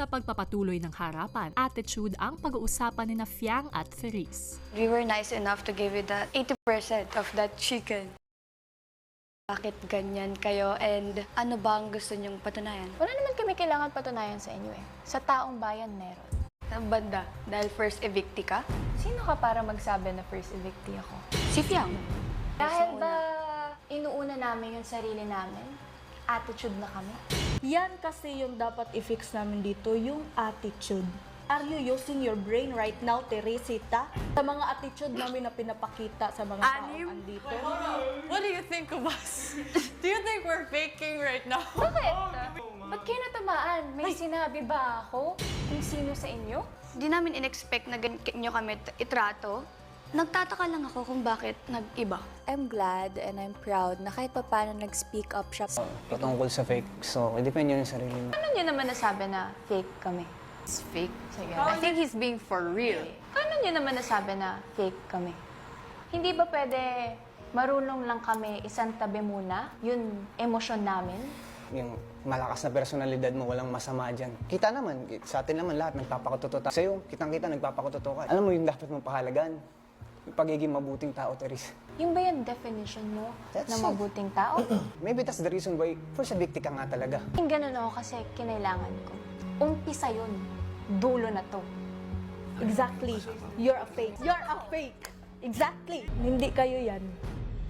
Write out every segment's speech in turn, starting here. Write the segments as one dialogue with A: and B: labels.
A: Sa pagpapatuloy ng harapan, attitude ang pag-uusapan ni na Fiang at Feliz.
B: We were nice enough to give you the 80% of that chicken. Bakit ganyan kayo and ano ba ang gusto niyong patunayan?
C: Wala naman kami kailangan patunayan sa inyo eh. Sa taong bayan meron.
B: Sa banda, dahil first evictee ka?
C: Sino ka para magsabi na first evictee ako?
B: Si Fiang.
C: Dahil ba inuuna namin yung sarili namin? Attitude na kami?
D: Yan kasi yung dapat i-fix namin dito, yung attitude. Are you using your brain right now, Teresita? Sa mga attitude namin na pinapakita sa mga tao
B: Anim?
D: andito.
E: What do you think of us? do you think we're faking right now?
C: Bakit? Ba't kayo natamaan? May sinabi ba ako kung sino sa inyo?
B: Di namin in-expect na ganito nyo kami t- itrato. Nagtataka lang ako kung bakit nag-iba.
F: I'm glad and I'm proud na kahit pa paano nag-speak up siya.
G: patungkol sa fake. So, depende yun sa sarili mo.
C: Ano nyo naman nasabi na fake kami?
E: It's fake.
C: Sige.
E: I think he's being for real.
C: Paano nyo naman nasabi na fake kami? Hindi ba pwede marunong lang kami isang tabi muna yung emosyon namin?
G: Yung malakas na personalidad mo, walang masama dyan. Kita naman, sa atin naman lahat, nagpapakatuto tayo. Sa'yo, kitang-kita, nagpapakatuto ka. Alam mo yung dapat mong pahalagan. Yung pagiging mabuting tao, Teres.
C: Yung ba yung definition mo
G: That's
C: na
G: it.
C: mabuting tao?
G: Maybe that's the reason why first victim ka nga talaga.
C: Yung ganun ako kasi kinailangan ko. Umpisa yun. Dulo na to.
D: Exactly. You're a fake. You're a fake. Exactly. Hindi kayo yan.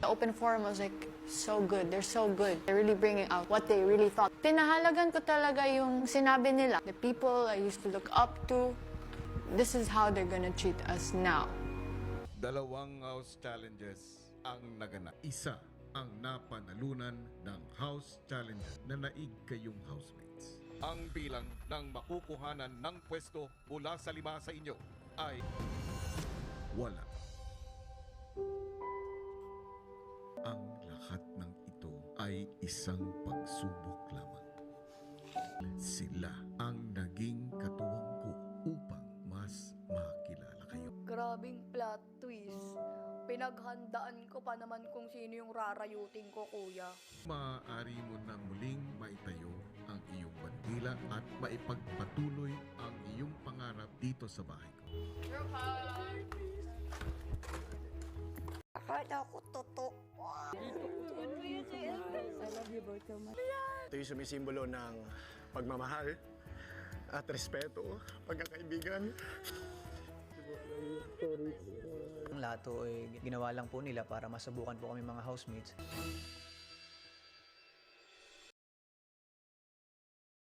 E: The open forum was like so good. They're so good. They're really bringing out what they really thought. Pinahalagan ko talaga yung sinabi nila. The people I used to look up to, this is how they're gonna treat us now.
H: Dalawang house challenges ang naganap. Isa ang napanalunan ng house challenger na naig kayong housemates. Ang bilang ng makukuhanan ng pwesto mula sa lima sa inyo ay wala. Ang lahat ng ito ay isang pagsubok lamang. Sila
I: plot twist. Pinaghandaan ko pa naman kung sino yung rarayutin ko, kuya.
H: Maaari mo nang muling maitayo ang iyong bandila at maipagpatuloy ang iyong pangarap dito sa bahay ko.
I: Akala ko totoo.
J: Ito yung sumisimbolo ng pagmamahal at respeto, pagkakaibigan.
K: Ang lahat to ay ginawa lang po nila para masubukan po kami mga housemates.